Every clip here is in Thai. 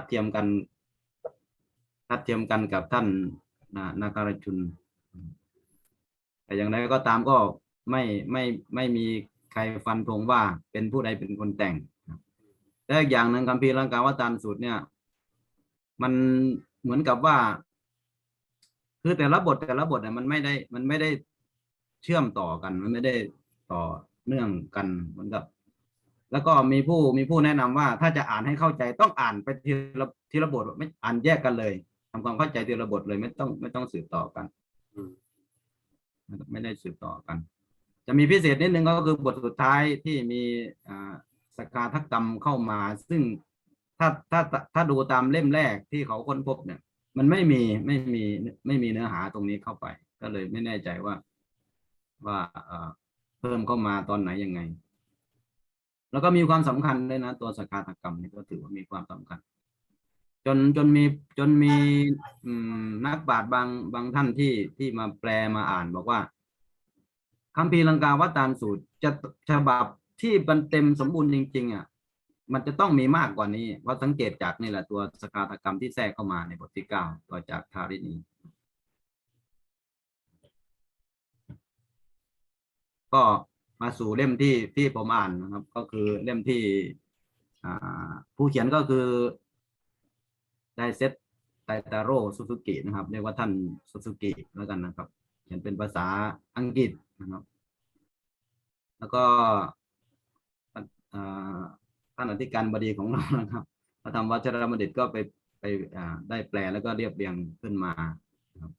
ดเทียมกันทัดเทียมกันกับท่านนานาการชุน แต่อย่างไรก็ตามก็ไม่ไม่ไม่มีใครฟันธงว่าเป็นผู้ใดเป็นคนแต่งและอีกอย่างหนึ่งคำพีร์ลังกาวตารสูตรเนี่ย มันเหมือนกับว่า คือแต่ละบทแต่ละบทเนี่ยมันไม่ได้ มันไม่ได้เชื่อมต่อกัน มันไม่ได้ต่อเนื่องกันเหมือนกับ แล้วก็มีผู้มีผู้แนะนำว่าถ้าจะอ่านให้เข้าใจต้องอ่านไปทีละทีละบทไม่อ่านแยกกันเลยทำความเข้าใจทีละบทเลยไม่ต้องไม่ต้องสืบต่อกันอืมไม่ได้สืบต่อกัน จะมีพิเศษนิดนึงก็คือบทสุดท้ายที่มีอ่าสกาทักกรรมเข้ามา ซึ่งถ้าถ้าถ้าดูตามเล่มแรกที่เขาค้นพบเนี่ย มันไม่มีไม่มีไม่มีเนื้อหาตรงนี้เข้าไป ก็เลยไม่แน่ใจว่า ว่าเอ่อเพิ่มเข้ามาตอนไหนยังไง แล้วก็มีความสำคัญด้วยนะตัวสกาตกรรมนี่ก็ถือว่ามีความสำคัญ จนจนมีจนมีนักปราชญ์บางบางท่านที่ที่มาแปลมาอ่านบอกว่าคัมภีร์ลังกาวัตานสูตรจะฉบับที่มันเต็มสมบูรณ์จริง ๆอะมันจะต้องมีมากกว่านี้เพราะสังเกตจากนี่แหละตัวสกาตกรรมที่แทรกเข้ามาในบทที่เก้าต่อจากทารินีก็ มาสู่เล่มที่ที่ผมอ่านนะครับ ก็คือเล่มที่ผู้เขียนก็คือไดเซตไตตาโร่ซูซูกินะครับ เรียกว่าท่านซูซูกิแล้วกันนะครับ เขียนเป็นภาษาอังกฤษนะครับ แล้วก็ท่านอธิการบดีของเรานะครับพระธรรมวัชรมดิตก็ไปไปได้แปลแล้วก็เรียบเรียงขึ้นมานะครับ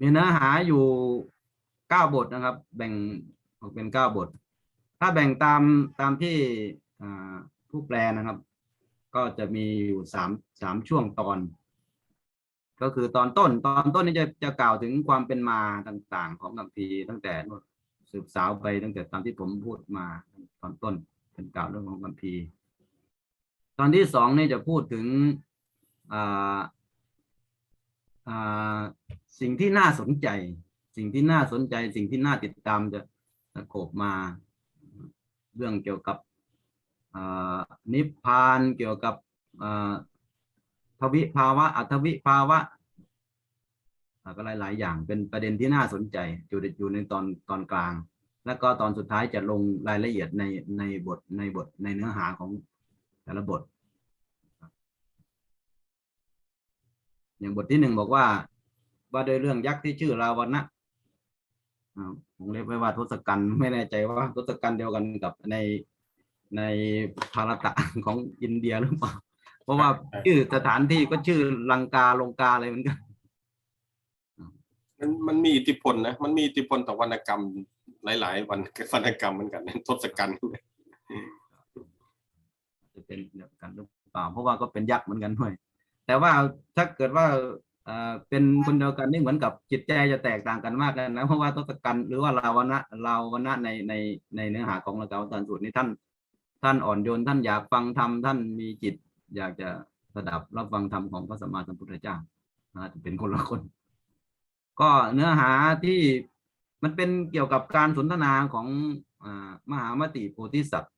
มีเนื้อหาอยู่ เก้าบทนะครับ แบ่งออกเป็นเก้าบท ถ้าแบ่งตามตามที่ผู้แปลนะครับ ก็จะมีอยู่สามสามช่วงตอน ก็คือตอนต้น ตอนต้นนี้จะจะกล่าวถึงความเป็นมาต่างๆ ของกัมพีร์ตั้งแต่สืบสาวไปตั้งแต่ตามที่ผมพูดมาตอนต้นเป็นกล่าวเรื่องของกัมพีร์ตอนที่สองนี่จะพูดถึงสิ่งที่น่าสนใจ สิ่งที่น่าสนใจสิ่งที่น่าติดตามจะจะโขบมา เรื่องเกี่ยวกับนิพพานเกี่ยวกับทวิภาวะอัทวิภาวะก็หลาย ๆ อย่างเป็นประเด็นที่น่าสนใจอยู่ในอยู่ในตอนตอนกลาง แล้วก็ตอนสุดท้ายจะลงรายละเอียดในในบทในบทในเนื้อหาของแต่ละบท อย่างบทที่หนึ่งบอกว่า ว่าโดยเรื่องยักษ์ที่ชื่อราวนะ อ่าผมเรียกไว้ว่าทศกัณฐ์ไม่แน่ใจว่าทศกัณฐ์เดียวกันกับในในภารตะของอินเดียหรือเปล่า เพราะว่าชื่อสถานที่ก็ชื่อลังกาลงกาอะไรเหมือนกัน มันมันมีอิทธิพลนะ มันมีอิทธิพลต่อวรรณกรรมหลาย ๆ วันวรรณกรรมเหมือนกันทศกัณฐ์จะเป็นเดียวกันหรือเปล่า เพราะว่าก็เป็นยักษ์เหมือนกันด้วย แต่ว่าถ้าเกิดว่า เป็นคนเดียวกันนี่เหมือนกับจิตใจจะแตกต่างกันมากกันนะเพราะว่าทศกัณฐ์หรือว่าลาวนะลาวนะในในในเนื้อหาของลังกาวตารสูตรนี่ท่านท่านอ่อนโยนท่านอยากฟังธรรมท่านมีจิต อยากจะสดับรับฟังธรรมของพระสัมมาสัมพุทธเจ้านะจะเป็นคนละคน ก็เนื้อหาที่มันเป็นเกี่ยวกับการสนทนาของอมหามติโพธิสัตว์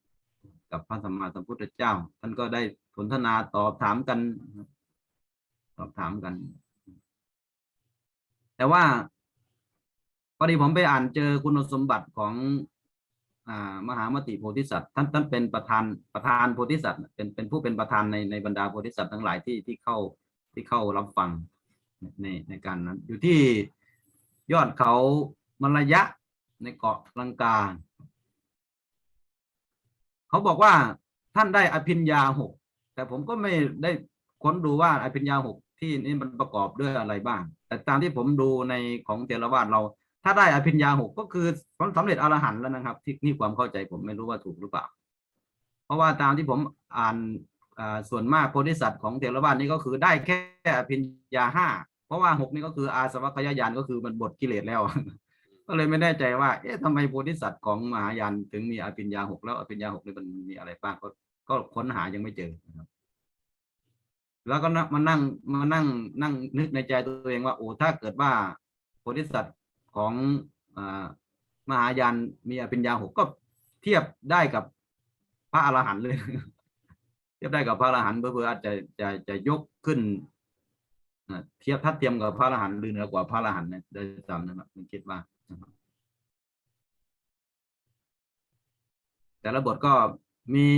กับพระสัมมาสัมพุทธเจ้า ท่านก็ได้สนทนาตอบถามกัน ตอบถามกัน แต่ว่าพอดีผมไปอ่านเจอคุณสมบัติของอ่ามหามติโพธิสัตว์ท่านท่านเป็นประธานประธานโพธิสัตว์เป็นเป็นผู้เป็นประธานในในบรรดาโพธิสัตว์ทั้งหลายที่ที่เข้าที่เข้ารับฟังในในการนั้น อยู่ที่ยอดเขามลยะในเกาะลังกา เขาบอกว่าท่านได้อภิญญาหกแต่ผมก็ไม่ได้ค้นดูว่าอภิญญาหกที่นี่มันประกอบด้วยอะไรบ้าง แต่ตามที่ผมดูในของเทรวาสเรา ถ้าได้อภิญญาหกก็คือสำเร็จอรหันต์แล้วนะครับ ที่นี่ความเข้าใจผมไม่รู้ว่าถูกหรือเปล่า เพราะว่าตามที่ผมอ่านส่วนมากโพธิสัตว์ของเทรวาสนี่ก็คือได้แค่อภิญญาห้าเพราะว่าหกนี่ก็คืออาสวัคยายานก็คือมันบทกิเลสแล้ว ก็เลยไม่แน่ใจว่า เอ๊ะทำไมโพธิสัตว์ของมหายานถึงมีอภิญญาหกแล้วอภิญญาหกนี่มันมีอะไรบ้างก็ก็ค้นหายังไม่เจอนะครับ แล้วก็มานั่งมานั่งนั่งนึกในใจตัวเองว่าโอ้ถ้าเกิดว่าโพธิสัตว์ของอมหายานมีอภิญญาหกก็เทียบได้กับพระอรหันต์เลย เทียบได้กับพระอรหันต์เพื่ออาจจะจะจะยกขึ้นเทียบทัดเทียมกับพระอรหันต์หรือเหนือกว่าพระอรหันต์เนี่ยได้จำนะครับคิดว่าแต่ละบทก็มี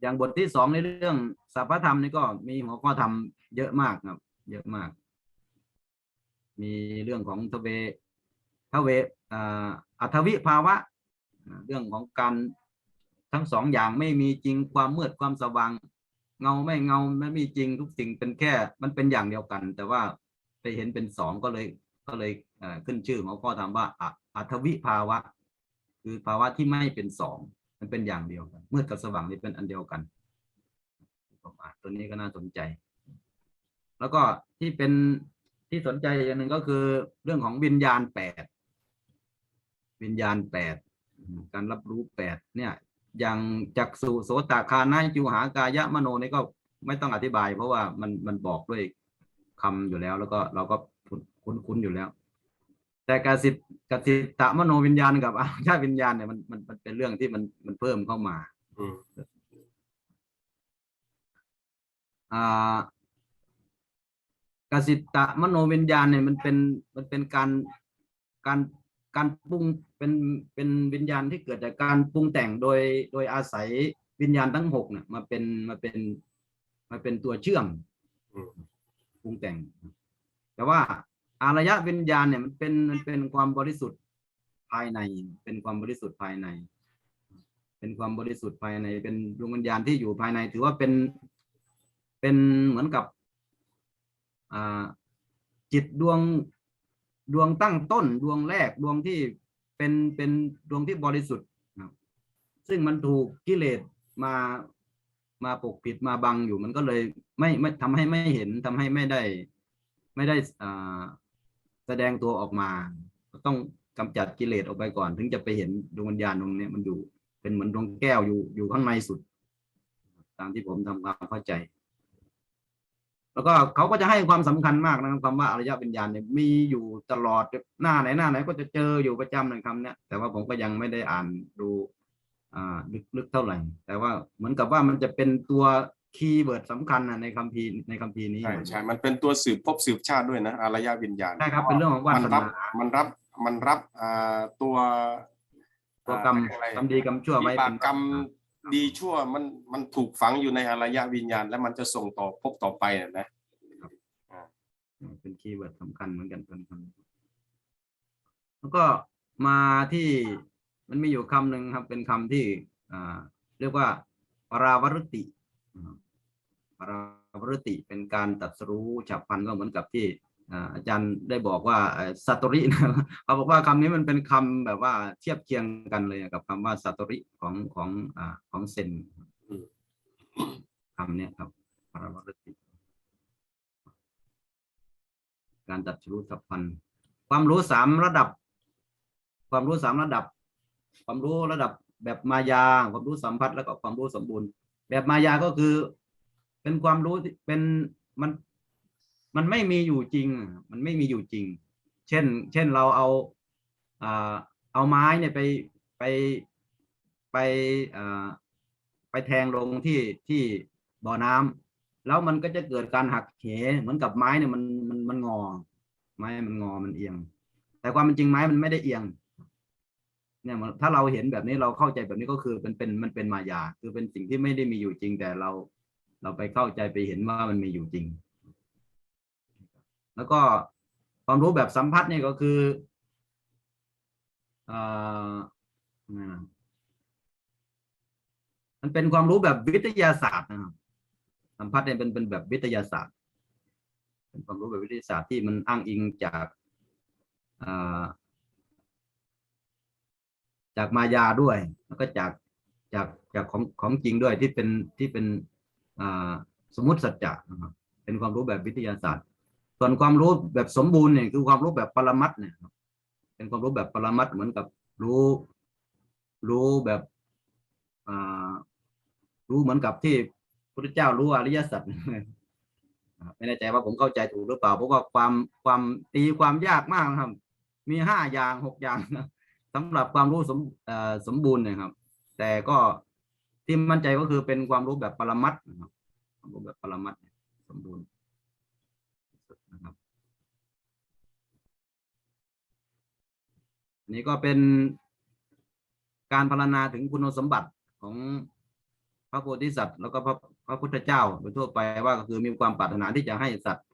อย่างบทที่สองในเรื่อง สัพพธรรมนี่ก็มีหัวข้อธรรมเยอะมากครับ เยอะมาก มีเรื่องของทเวทเวอัทวิภาวะ เรื่องของการทั้งสองอย่างไม่มีจริงความมืดความสว่าง เงาไม่เงาไม่มีจริงทุกสิ่งเป็นแค่ มันเป็นอย่างเดียวกัน แต่ว่าไปเห็นเป็นสองก็เลยก็เลยขึ้นชื่อหัวข้อธรรมว่าอัทวิภาวะ คือภาวะที่ไม่เป็นสองมันเป็นอย่างเดียวกันมืดกับสว่างนี่เป็นอันเดียวกัน ตัวนี้ก็น่าสนใจ แล้วก็ที่เป็นที่สนใจอย่างหนึ่งก็คือเรื่องของวิญญาณแปดวิญญาณแปดการรับรู้แปดเนี่ยอย่างจักสุโสตคานาจิวหากายะมโนนี่ก็ไม่ต้องอธิบาย เพราะว่ามันมันบอกด้วยคำอยู่แล้ว แล้วก็เราก็คุ้นคุ้นๆอยู่แล้ว แต่กสิทกสิทธมโนวิญญาณกับอาชาวิญญาณเนี่ยมันมันมันเป็นเรื่องที่มันมันเพิ่มเข้ามาอืมอ่า กสิตะมโนวิญญาณเนี่ยมันเป็นมันเป็นการการการปรุงเป็นเป็นวิญญาณที่เกิดจากการปรุงแต่งโดยโดยอาศัยวิญญาณทั้งหกเนี่ยมาเป็นมาเป็นมาเป็นตัวเชื่อมปรุงแต่ง แต่ว่าอารยะวิญญาณเนี่ยมันเป็นมันเป็นความบริสุทธิ์ภายใน เป็นความบริสุทธิ์ภายใน เป็นความบริสุทธิ์ภายในเป็นดวงวิญญาณที่อยู่ภายใน ถือว่าเป็น เป็นเหมือนกับจิตดวงดวงตั้งต้นดวงแรกดวงที่เป็นเป็นดวงที่บริสุทธิ์นะครับซึ่งมันถูกกิเลสมามาปกปิดมาบังอยู่มันก็เลยไม่ไม่ทำให้ไม่เห็นทำให้ไม่ได้ไม่ได้อ่าแสดงตัวออกมาก็ต้องกำจัดกิเลสออกไปก่อน ถึงจะไปเห็นดวงวิญญาณตรงนี้มันอยู่เป็นเหมือนดวงแก้วอยู่อยู่ข้างในสุด ตามที่ผมทำความเข้าใจ แล้วก็เขาก็จะให้ความสำคัญมากนะครับคำว่าอริยวิญญาณเนี่ยมีอยู่ตลอดหน้าไหนหน้าไหนก็จะเจออยู่ประจำในคำเนี้ยแต่ว่าผมก็ยังไม่ได้อ่านดูอ่าลึกๆเท่าไหร่ แต่ว่าเหมือนกับว่ามันจะเป็นตัวคีย์เวิร์ดสำคัญนะในคัมภีร์ในคัมภีร์นี้ใช่ใช่มันเป็นตัวสืบภพสืบชาติด้วยนะอารยวิญญาณใช่ครับเป็นเรื่องของวามันสรันาบมันรับมันรับอ่าตัวตัวกรรมอ่าอะไรกรรมดีกรรมชั่วไว้วิบาเป็กนกรรม ดีชั่วมันมันถูกฝังอยู่ในอารยวิญญาณ แล้วมันจะส่งต่อภพต่อไปน่ะนะเป็นคีย์เวิร์ดสำคัญเหมือนกันเป็นคำแล้วก็มาที่มันมีอยู่คำหนึ่งครับ เป็นคำที่อ่าเรียกว่าปราวรุตินะครับปราวรุติเป็นการตรัดสรู้ฉับพลันก็เหมือนกับที่ อาจารย์ได้บอกว่าเอ่อสัตรินะเขาบอกว่าคำนี้มันเป็นคำแบบว่าเทียบเคียงกันเลยกับคำว่าสัตริของของอของเซนคำเนี้ยครับปราวรุติการตัดรู้สัพพันความรู้สามระดับ ความรู้สามระดับ ความรู้ระดับแบบมายา ความรู้สัมผัสแล้วก็ความรู้สมบูรณ์ แบบมายาก็คือ เป็นความรู้เป็นมัน มันไม่มีอยู่จริง มันไม่มีอยู่จริง เช่น เช่นเราเอาเอาไม้เนี่ยไปไปไปไปแทงลงที่ที่บ่อน้ำแล้วมันก็จะเกิดการหักเหเหมือนกับไม้เนี่ยมันมันมันงอ ไม้มันงอมันเอียง แต่ความเป็นจริงไม้มันไม่ได้เอียง เนี่ยถ้าเราเห็นแบบนี้เราเข้าใจแบบนี้ก็คือเป็นเป็นมันเป็นมายา คือเป็นสิ่งที่ไม่ได้มีอยู่จริง แต่เราเราไปเข้าใจไปเห็นว่ามันมีอยู่จริง แล้วก็ความรู้แบบสัมผัสเนี่ยก็คืออมันเป็นความรู้แบบวิทยาศาสตร์นะครับสัมพัทธ์เนี่ยเป็นเป็นแบบวิทยาศาสตร์ เป็นความรู้แบบวิทยาศาสตร์ที่มันอ้างอิงจากจากมายาด้วย แล้วก็จากจากจากของของจริงด้วยที่เป็นที่เป็นสมมติสัจจะนะครับเป็นความรู้แบบวิทยาศาสตร์ ส่วนความรู้แบบสมบูรณ์เนี่ยคือความรู้แบบปรมัตเนี่ยเป็นความรู้แบบปรมัตเหมือนกับรู้รู้แบบอ่ารู้เหมือนกับที่พุทธเจ้ารู้อริยสัจไม่แน่ใจว่าผมเข้าใจถูกหรือเปล่าเพราะว่าความความตีความยากมากนะครับ มีห้าอย่างหกอย่างนะสำหรับความรู้สมอ่สมบูรณ์เนะครับ แต่ก็ที่มั่นใจก็คือเป็นความรู้แบบปรมัตนะครับความรู้แบบปรมัตสมบูรณ์นะครับ อันนี้ก็เป็นการพรรณนาถึงคุณสมบัติของพระโพธิสัตว์ แล้วก็พระพระพุทธเจ้าโดยทั่วไปว่าก็คือมีความปรารถนาที่จะให้สัตว์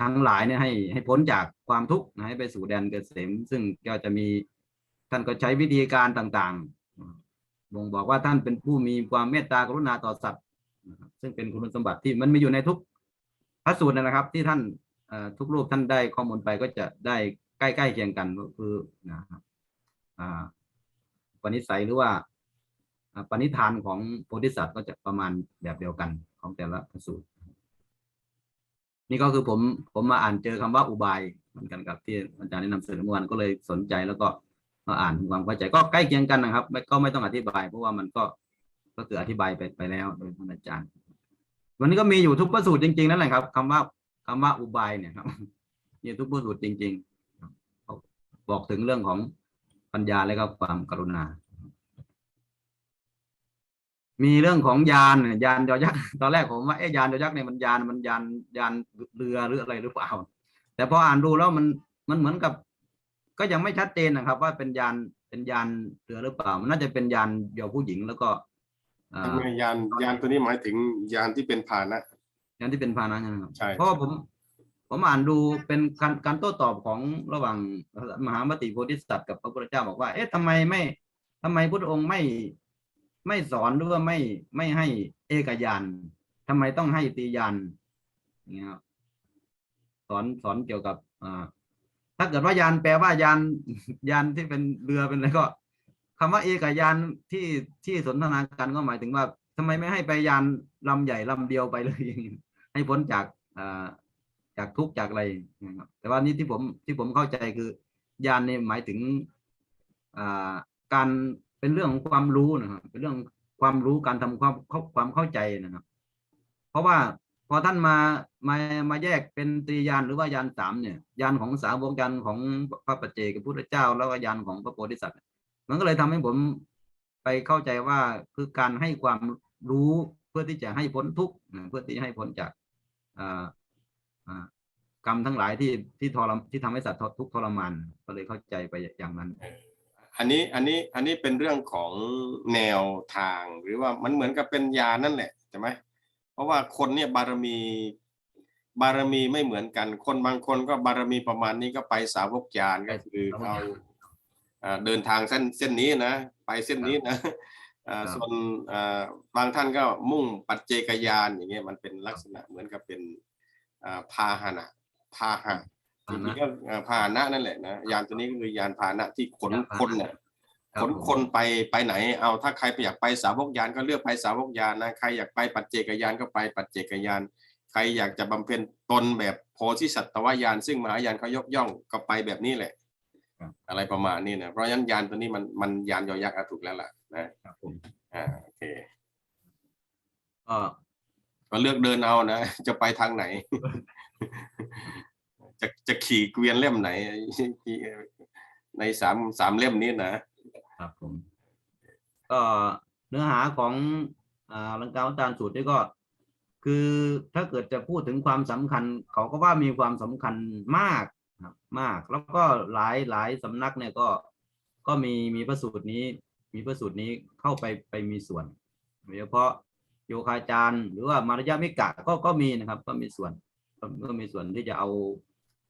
ทั้งหลายเนี่ยให้ให้พ้นจากความทุกข์ให้ไปสู่แดนเกษมซึ่งก็จะมีท่านก็ใช้วิธีการต่างๆบ่งบอกว่าท่านเป็นผู้มีความเมตตากรุณาต่อสัตว์ซึ่งเป็นคุณสมบัติที่มันมีอยู่ในทุกพระสูตรนะครับ ที่ท่านทุกรูปท่านได้ข้อมูลไปก็จะได้ ใกล้ๆเคียงกันก็คือนะครับอ่าปณิสัยหรือว่าปณิธานของโพธิสัตว์ก็จะประมาณแบบเดียวกันของแต่ละพระสูตร นี่ก็คือผมผมมาอ่านเจอคำว่าอุบายเหมือนกันกับที่อาจารย์แนะนำเสนอเมื่อวานก็เลยสนใจแล้วก็มาอ่านทำความเข้าใจก็ใกล้เคียงกันนะครับไม่ก็ไม่ต้องอธิบาย เพราะว่ามันก็ก็คืออธิบายไปไปแล้วโดยท่านอาจารย์ วันนี้ก็มีอยู่ทุกพระสูตรจริงๆนั่นแหละครับคำว่าคำว่าอุบายเนี่ยครับมีทุกพระสูตรจริง ๆ บเขาบอกถึงเรื่องของปัญญาและก็ความกรุณา มีเรื่องของยานเนี่ยยานยอยักษ์ตอนแรกผมว่าเอ๊ะยานยอยักษ์เนี่ยมันยานมันยานยานเรือหรืออะไรหรือเปล่า แต่พออ่านดูแล้วมันมันเหมือนกับ ก็ยังไม่ชัดเจนนะครับ ว่าเป็นยานเป็นยานเรือหรือเปล่า มันน่าจะเป็นยานเดี่ยวผู้หญิงแล้วก็อ่าทำไมยานยานตัวนี้หมายถึงยานที่เป็นพาหนะยานที่เป็นพาหนะนะครับใช่เพราะว่าผม ผมอ่านดูเป็นการการโต้ตอบของระหว่างมหามติโพธิสัตว์กับพระพุทธเจ้าบอกว่า เอ๊ะทำไมไม่ทำไมพุทธองค์ไม่ไม่สอนหรือว่าไม่ไม่ให้เอกยานทำไมต้องให้ตียานอย่างเงี้ยครับสอนสอนเกี่ยวกับอ่าถ้าเกิดว่ายานแปลว่ายานยานที่เป็นเรือเป็นอะไรก็คำว่าเอกยานที่ที่สนทนากันก็หมายถึงว่าทำไมไม่ให้ไปยานลำใหญ่ลำเดียวไปเลย ให้พ้นจากอ่า จากทุกข์จากอะไรนะครับ แต่ว่านี่ที่ผมที่ผมเข้าใจคือยานเนี่ยหมายถึงการเป็นเรื่องของความรู้นะครับ เป็นเรื่องความรู้การทำความความเข้าใจนะครับ เพราะว่าพอท่านมามามาแยกเป็นตรียานหรือว่ายานสามเนี่ยยานของสาวกยานของพระปัจเจกพุทธเจ้า แล้วก็ยานของพระโพธิสัตว์มันก็เลยทำให้ผมไปเข้าใจว่าคือการให้ความรู้เพื่อที่จะให้พ้นทุกข์เพื่อที่จะให้พ้นจากอ กรรมทั้งหลายที่ที่ทรมที่ทำให้สัตว์ทุกข์ทรมานก็เลยเข้าใจไปอย่างนั้น อันนี้อันนี้อันนี้เป็นเรื่องของแนวทางหรือว่ามันเหมือนกับเป็นยานั่นแหละใช่ไหมเพราะว่าคนเนี่ยบารมีบารมีไม่เหมือนกัน คนบางคนก็บารมีประมาณนี้ก็ไปสาวกยานก็คือเอาอ่าเดินทางเส้นเส้นนี้นะ ไปเส้นนี้นะอ่าครับส่วนอ่าบางท่านก็มุ่งปัจเจกยานอย่างเงี้ยมันเป็นลักษณะเหมือนกับเป็นอ่า พาหนะพาหะจริงๆก็เอ่อพาหนะนั่นแหละนะยานตัวนี้ก็คือยานพาหนะที่ขนยานพาหนะคนเนี่ยครับขนผมคนไปไปไหน เอาถ้าใครอยากไปสาวกยานก็เลือกไปสาวกยานนะใครอยากไปปัจเจกยานก็ไปปัจเจกยานใครอยากจะบำเพ็ญตนแบบโพธิสัตวายาน ซึ่งมหายานเขายกย่องก็ไปแบบนี้แหละครับอะไรประมาณนี้นะเพราะฉะนั้นยานตัวนี้มันมันยานยอยักษ์อะถูกแล้วล่ะนะครับผมอ่าโอเคก็ ก็เลือกเดินเอานะ จะไปทางไหน จะจะขี่เกวียนเล่มไหน ในสามสามเล่มนี้นะครับผมก็เนื้อหาของอ่าลังกาวตารสูตรนี่ก็ คือถ้าเกิดจะพูดถึงความสำคัญ เขาก็ว่ามีความสำคัญมากครับมาก แล้วก็หลายหลายสำนักเนี่ยก็ก็มีมีพระสูตรนี้ มีพระสูตรนี้เข้าไปไปมีส่วนโดยเฉพาะ โยคาจารย์ หรือว่ามารยามิกะก็ก็มีนะครับ ก็มีส่วนก็มีส่วนที่จะเอา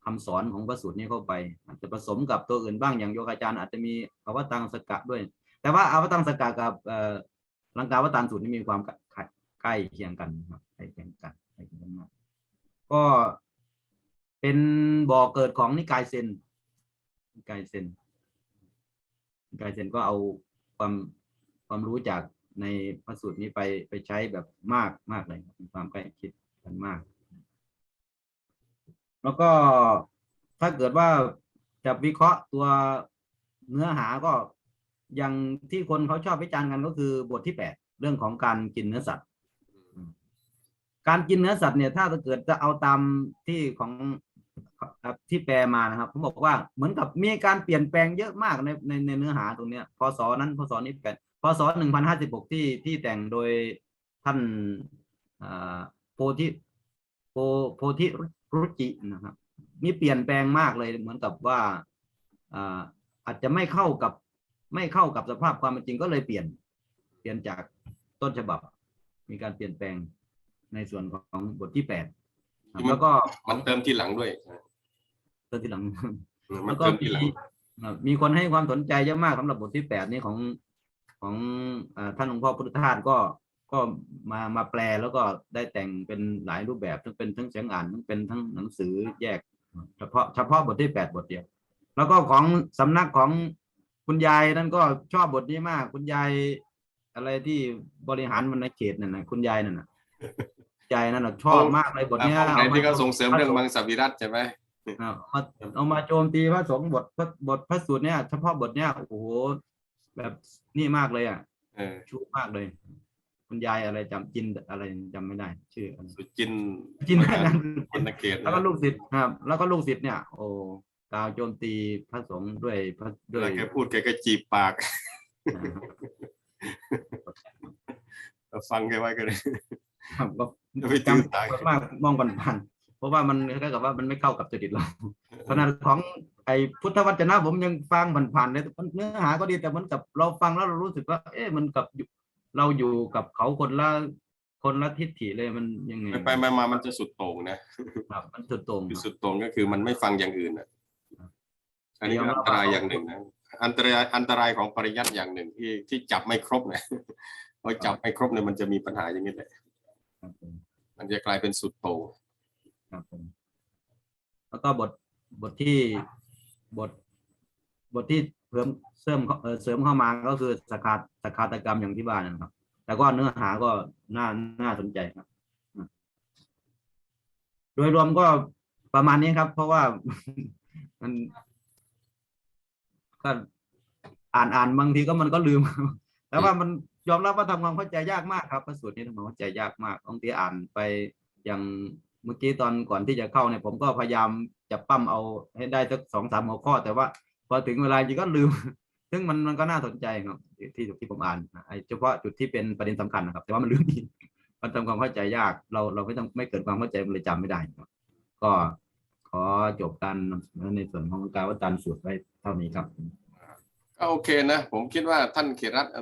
คำสอนของพระสูตรนี้เข้าไป อาจจะผสมกับตัวอื่นบ้างอย่างโยคาจารย์อาจจะมีอวตังสกะด้วย แต่ว่าอวตังสกะกับเอ่อลังกาวตารสูตรนี่มีความใกล้ใกล้เคียงกันครับใกล้เคียงกันใกล้เคียงกันมากก็เป็นบ่อเกิดของนิกายเซนนิกายเซนนิกายเซนก็เอาความความรู้จาก ในพระสูตรนี้ไปไปใช้แบบมากมากเลยครับมีความใกล้ชิดกันมาก แล้วก็ถ้าเกิดว่าจะวิเคราะห์ตัวเนื้อหาก็อย่างที่คนเขาชอบวิจารณ์กันก็คือบทที่แปดเรื่องของการกินเนื้อสัตว์การกินเนื้อสัตว์เนี่ยถ้าเกิดจะเอาตามที่ของที่แปลมานะครับผมบอกว่าเหมือนกับมีการเปลี่ยนแปลงเยอะมากในในในเนื้อหาตรงเนี้ยพศนั้นพศนี้แปล พพศหนึ่งพันห้าสิบหกที่ที่แต่งโดยท่านอ่าโพธิโพโพธิรุจินะครับมีเปลี่ยนแปลงมากเลยเหมือนกับว่าอ่าอาจจะไม่เข้ากับไม่เข้ากับสภาพความเป็นจริงก็เลยเปลี่ยน เปลี่ยนจากต้นฉบับ มีการเปลี่ยนแปลงในส่วนของบทที่แปดครับแล้วก็ขมัอนงเติมทีหลังด้วยต้นที่หลังมัแล้นวก็เติมทีมีหลังอ่ามีคนให้ความสนใจเยอะมากสำหรับบทที่แปดนี้ของ ของอาท่านหลวงพ่อพุทธทาสก็ก็มามาแปลแล้วก็ได้แต่งเป็นหลายรูปแบบทั้งเป็นทั้งเสียงอ่านทั้งเป็นทั้งหนังสือแยก เฉพาะเฉพาะบทที่แปดบทเดียว แล้วก็ของสำนักของคุณยายนั่นก็ชอบบทนี้มาก คุณยายอะไรที่บริหารมันในเขตนั่นนะคุณยายนั่นน่ะยายนั่นน่ะชอบมากเลยบทเนี้ยของไหนอามาที่เขาส่งเสริมเรื่องมังสวิรัตใช่ไหมเอามาเอามาโจมตีพระสงฆ์บทพระบทพระสูตรเนี่ย เฉพาะบทเนี่ยโอ้โห แบบนี่มากเลยอะเออชูมากเลย คุณยายอะไรจำจินอะไรจำไม่ได้ ชื่ออะไรสุจินจินนั่นจินนเกตแล้วก็ลูกศิษย์ครับ แล้วก็ลูกศิษย์เนี่ย โอ้กล่าวโจมตีพระสงฆ์ด้วยพระเวด้วยลาแกพูดแกก็จีบปากฟังแกไว้ก็เลย ครับก็จะไปตื่นตายจำมากมองผ่านๆเพราะว่ามันคล้ายๆกับว่ามันไม่เข้ากับจริตเราขนาดของ ไอ้พุทธวจนะผมยังฟังผ่านๆเลยมันเนื้อหาก็ดีแต่เหมันกับเราฟังแล้วเรารู้สึกว่า เอ๊ะมันกับอยู่เราอยู่กับเขาคนละคนละทิฏฐิเลยมันยังไงไปไปมามามันจะสุดโต่งนะครับมันสุดโต่งคือสุดโต่งก็คือมันไม่ฟังอย่างอื่นอะอันนี้ก็อันตรายอย่างหนึ่งนะอันตรายอันตรายของปริยัติอย่างหนึ่งที่ที่จับไม่ครบนะพอจับไม่ครบเนี่ยมันจะมีปัญหาอย่างนี้แหละครับผมมันจะกลายเป็นสุดโต่งครับผมแล้วก็บทบทที่ บท บทที่เพิ่มเสริมเอ่อเสริมเข้ามาก็คือสกาดสกาตกรรมอย่างที่บ้านนะครับ แต่ก็เนื้อหาก็น่าน่าสนใจครับ โดยรวมก็ประมาณนี้ครับ เพราะว่า มันก็อ่านอ่านบางทีก็มันก็ลืม แต่ว่ามันยอมรับว่าทำความเข้าใจยากมากครับพระสูตรนี้ทำความเข้าใจยากมากบางทีอ่านไปอย่าง เมื่อกี้ตอนก่อนที่จะเข้าเนี่ยผมก็พยายามจะปั้มเอาให้ได้สักสองสามหัวข้อ แต่ว่าพอถึงเวลาจริงก็ลืม ซึ่งมันมันก็น่าสนใจครับที่ที่ผมอ่านไอ้เฉพาะจุดที่เป็นประเด็นสำคัญนะครับ แต่ว่ามันลืมอีกมันทำความเข้าใจยาก เราเราไม่ต้องไม่เกิดความเข้าใจมันเลยจำไม่ได้ครับก็ขอจบการในส่วนของการวัตารสูตรไว้เท่านี้ครับก็โอเคนะ ผมคิดว่าท่านเขรัตน์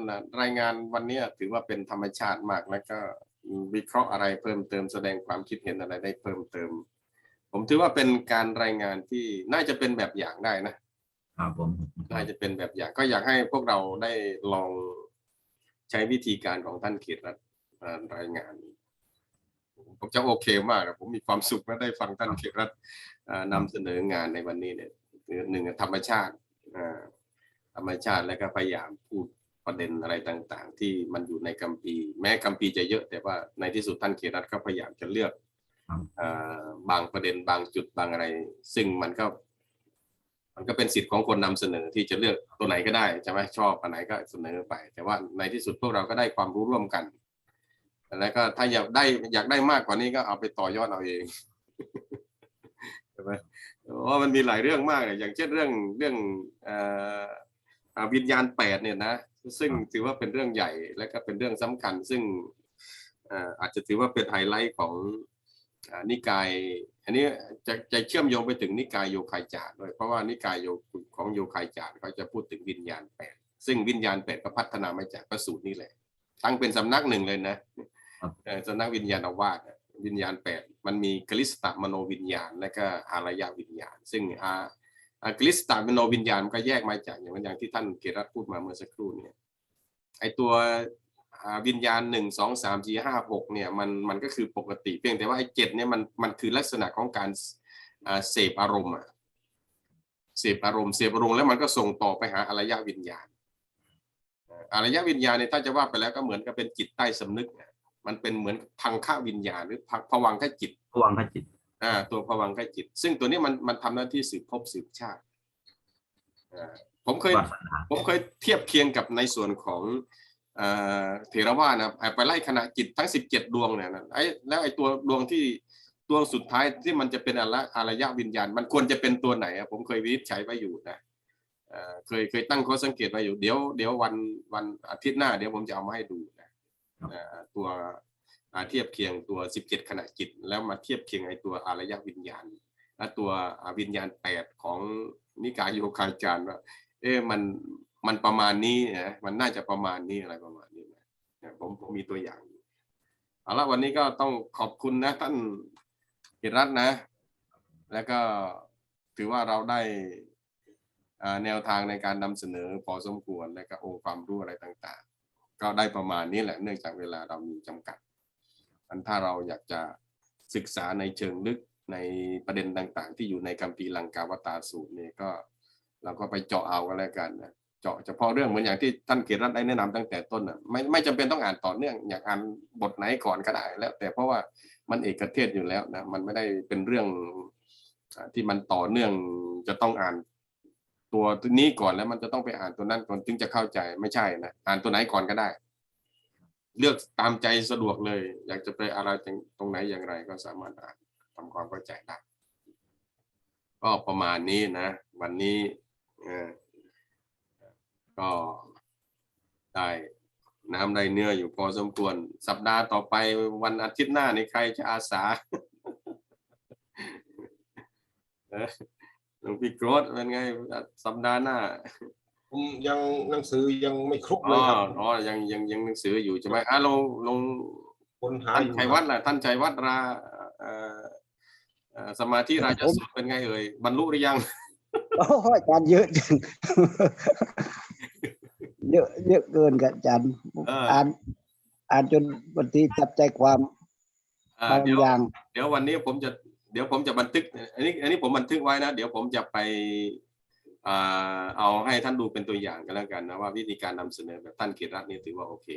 รายงานวันนี้ถือว่าเป็นธรรมชาติมากแล้วก็ วิเคราะห์อะไรเพิ่มเติมแสดงความคิดเห็นอะไรได้เพิ่มเติม ผมถือว่าเป็นการรายงานที่น่าจะเป็นแบบอย่างได้นะครับผมน่าจะเป็นแบบอย่างก็อยากให้พวกเราได้ลองใช้วิธีการของท่านเขตรัฐอ่ารายงานผมจะโอเคมากนะผมมีความสุขเมื่อได้ฟังท่านเขตรัฐอ่านำเสนองานในวันนี้เนี่ยคือหนึ่งธรรมชาติอ่าธรรมชาติแล้วก็พยายามพูด ประเด็นอะไรต่างๆ ที่มันอยู่ในกัมพีร์แม้กัมพีร์จะเยอะ แต่ว่าในที่สุดท่านเขตรัฐก็พยายามจะเลือกอ่าบางประเด็นบางจุดบางอะไร ซึ่งมันก็ มันก็เป็นสิทธิ์ของคนนำเสนอที่จะเลือกตัวไหนก็ได้ใช่ไหมชอบอันไหนก็เสนอไป แต่ว่าในที่สุดพวกเราก็ได้ความรู้ร่วมกันแล้วก็ถ้าอยากได้อยากได้มากกว่านี้ก็เอาไปต่อยอดเอาเองใช่ไหมเพราะว่ามันมีหลายเรื่องมากเลยอย่างเช่นเรื่องเรื่องเอ่ออ่าวิญญาณแปดเนี่ยนะ ซึ่งถือว่าเป็นเรื่องใหญ่และก็เป็นเรื่องสำคัญ ซึ่งเอ่ออาจจะถือว่าเป็นไฮไลท์ของอ่านิกาย อันนี้จะจะเชื่อมโยงไปถึงนิกายโยคายจารด้วยเพราะว่านิกายโยของโยคายจารเขาจะพูดถึงวิญญาณแปดซึ่งวิญญาณแปดก็พัฒนามาจากพระสูตรนี่แหละตั้งเป็นสำนักหนึ่งเลยนะครับเอ่อสำนักวิญญาณวาสอะวิญญาณแปดมันมีกลิสตมโนวิญญาณ และก็อารยวิญญาณ ซึ่งอาอา กลิสตามโนวิญญาณมันก็แยกมาจากอย่างอย่างที่ท่านเกรัตพูดมาเมื่อสักครู่เนี่ยไอตัววิญญาณหนึ่งสองสามสี่ห้าหกเนี่ยมันมันก็คือปกติเพียงแต่ว่าไอเจ็ดเนี่ยมันมันคือลักษณะของการเสพอารมณ์อะเสพอารมณ์เสพอารมณ์แล้วมันก็ส่งต่อไปหาอารยวิญญาณอารยวิญญาณเนี่ยถ้าจะว่าไปแล้วก็เหมือนกับเป็นจิตใต้สำนึกมันเป็นเหมือนพังค่าวิญญาณหรือพังผวังคจิตพวังคจิต อ่าตัวผวังคจิต ซึ่งตัวนี้มันมันทำหน้าที่สืบภพสืบชาติอ่าผมเคยวาสนาผมเคยเทียบเคียงกับในส่วนของเอ่อเถรวาทนะครับอ่าไปไล่ขณะจิตทั้งสิบเจ็ดดวงเนี่ยนะไอ้แล้วไอ้ตัวดวงที่ดวงสุดท้ายที่มันจะเป็นอารอารยวิญญาณ มันควรจะเป็นตัวไหนอะผมเคยวินิจฉัยไว้อยู่นะเอ่อเคยเคยตั้งข้อสังเกตไว้อยู่เดี๋ยวเดี๋ยววันวันอาทิตย์หน้าเดี๋ยวผมจะเอามาให้ดูนะเอ่อตัวอ่า เทียบเคียงตัว 17 ขณะจิต แล้วมาเทียบเคียงไอ้ตัวอารยวิญญาณ และตัววิญญาณแปดของนิกายโยคาจารย์ว่าเอ๊ะมันมันประมาณนี้นะมันน่าจะประมาณนี้อะไรประมาณนี้นะผมผมมีตัวอย่างเอาละวันนี้ก็ต้องขอบคุณนะท่านกิรัตน์นะแล้วก็ถือว่าเราได้อ่าแนวทางในการนำเสนอพอสมควรและก็องค์ความรู้อะไรต่างๆ ก็ได้ประมาณนี้แหละเนื่องจากเวลาเรามีจำกัด อันถ้าเราอยากจะศึกษาในเชิงลึกในประเด็นต่างๆ ที่อยู่ในคัมภีร์ลังกาวตาสูตรเนี่ยก็ เราก็ไปเจาะเอากันแล้วกันนะเจาะเฉพาะเรื่องเหมือนอย่างที่ท่านเกศรัตน์ได้แนะนำตั้งแต่ต้นอะไม่ไม่จำเป็นต้องอ่านต่อเนื่องอยากอ่านบทไหนก่อนก็ได้แล้ว แต่เพราะว่ามันเอกเทศอยู่แล้วนะมันไม่ได้เป็นเรื่องที่มันต่อเนื่องจะต้องอ่านตัวนี้ก่อนแล้วมันจะต้องไปอ่านตัวนั้นก่อนถึงจะเข้าใจไม่ใช่นะอ่านตัวไหนก่อนก็ได้ เลือกตามใจสะดวกเลย อยากจะไปอะไรตรงไหนอย่างไรก็สามารถอ่านทำความเข้าใจได้ก็ประมาณนี้นะ วันนี้ก็ได้น้ำได้เนื้ออยู่พอสมควร สัปดาห์ต่อไปวันอาทิตย์หน้าในใครจะอาสาเออหลวงพี่โกรธเป็นไง สัปดาห์หน้า ผมยังหนังสือยังไม่ครบอ๋เลอยครับอ๋อยังยังยังหนังสืออยู่ใช่ไหมอะลงลงคนหาท่านอยู่ชัยวัฒน์ล่ะท่านชัยวัฒน์ราเอ่อเอ่อสมาธิราชสุดเป็นไงเอ่ยบรรลุหรือยัง โอ้ยอาจารย์เยอะจัง เยอะเยอะเกินกับอาจารย์เอออ่านอ่านจนบางทีจับใจความอ่าบางเดี๋ยว อย่าง เดี๋ยววันนี้ผมจะเดี๋ยวผมจะบันทึก อันนี้ อันนี้ผมบันทึกไว้นะ เดี๋ยวผมจะไปอ่า เอาให้ท่านดูเป็นตัวอย่างกันแล้วกันนะว่าวิธีการนำเสนอแบบท่านเกียรติรัตน์นี่ถือว่าโอเค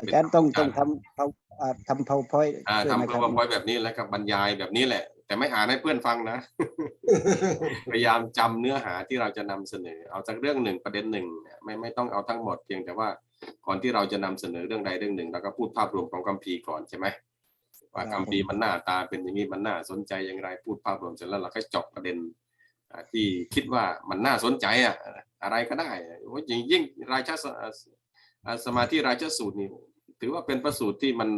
อาจารย์ต้องต้องทำเขาอ่าทำ powerpoint อ่าด้วยไหมทำคเพื่รัอบพอยแบบนี้แล้วกับบรรยายแบบนี้แหละ แต่ไม่อ่านให้เพื่อนฟังนะ พยายามจำเนื้อหาที่เราจะนำเสนอ เอาจากเรื่องหนึ่งประเด็นหนึ่งเนี่ยไม่ไม่ต้องเอาทั้งหมดเพียงแต่ว่าก่อนที่เราจะนำเสนอเรื่องใดเรื่องหนึ่งเราก็พูดภาพรวมของคัมภีร์ก่อนใช่ไหมว่าคัมภีร์มันหน้าตาเป็นอย่างนี้มันน่าสนใจอย่างไรพูดภาพรวมเสร็จแล้วเราก็เจาะประเด็นอ่า ที่คิดว่ามันน่าสนใจอะอะไรก็ได้โอ้ยยิ่งยิ่งราชาสสมาธิราชสูตรนี่ถือว่าเป็นประสูตรที่มัน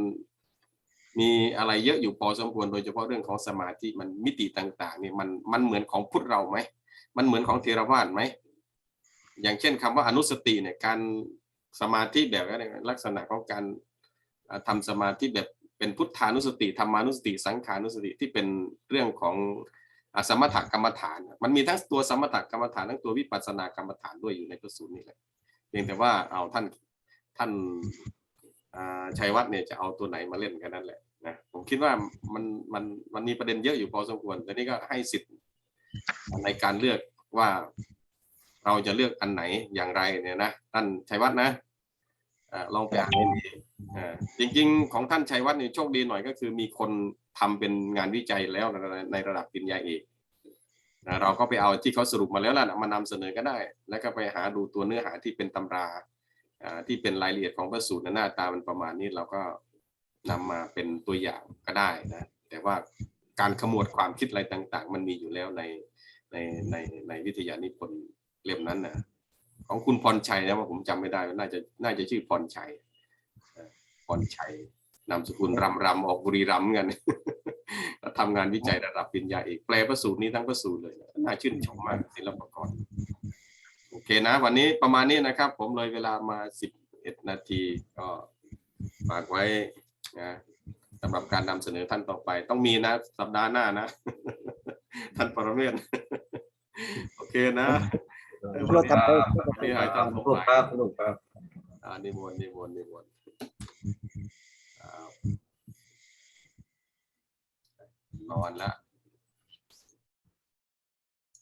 มีอะไรเยอะอยู่พอสมควรโดยเฉพาะเรื่องของสมาธิมันมิติต่างๆนี่มันมันเหมือนของพุทธเราไหมมันเหมือนของเทรวาสไหมอย่างเช่นคำว่าอนุสติเนี่ยการสมาธิแบบนั้ลักษณะของการอ่าทำสมาธิแบบเป็นพุทธานุสติธรรมานุสติ สังขานุสติที่เป็นเรื่องของ สมถกรรมฐาน มันมีทั้งตัวสมถกรรมฐานทั้งตัววิปัสสนากรรมฐานด้วยอยู่ในพระสูตรนี่แหละเพียงแต่ว่าเอาท่านท่านชัยวัฒน์เนี่ยจะเอาตัวไหนมาเล่นกันนั่นแหละนะผมคิดว่ามันมันมันมีประเด็นเยอะอยู่พอสมควรแต่นี่ก็ให้สิทธิ์ในการเลือกว่าเราจะเลือกอันไหนอย่างไรเนี่ยนะท่านชัยวัฒน์นะลองไปอ่านดีจริง ๆ ของท่านชัยวัฒน์เนี่ยโชคดีหน่อยก็คือมีคน ทำเป็นงานวิจัยแล้วในระดับปริญญาเอกนะเราก็ไปเอาที่เขาสรุปมาแล้วล่ะมานำเสนอก็ได้ แล้วก็ไปหาดูตัวเนื้อหาที่เป็นตำราอ่าที่เป็นรายละเอียดของพระสูตรนะหน้าตามันประมาณนี้เราก็นำมาเป็นตัวอย่างก็ได้นะแต่ว่าการขมวดความคิดอะไรต่าง ๆ มันมีอยู่แล้วในในในในวิทยานิพนธ์เล่มนั้นนะของคุณพรชัยนะว่าผมจำไม่ได้น่าจะน่าจะชื่อพรชัยพรชัย นามสกุลรำรำออกบุรีรัมย์กันแล้วทำงานวิจัยระดับปริญญาเอกแปลพระสูตรนี้ทั้งพระสูตรเลยนะน่าชื่นชมมากศิลปากรโอเคนะ วันนี้ประมาณนี้นะครับ ผมเลยเวลามาสิบเอ็ดนาทีก็ฝากไว้นะสำหรับการนำเสนอท่านต่อไป ต้องมีนะ สัปดาห์หน้านะ ท่านปรเมศโอเคนะรถทำไปนี่หายตามสรุปครับสรุปครับอ่านิมนต์นิมนต์นิมนต์ อ่านอนละ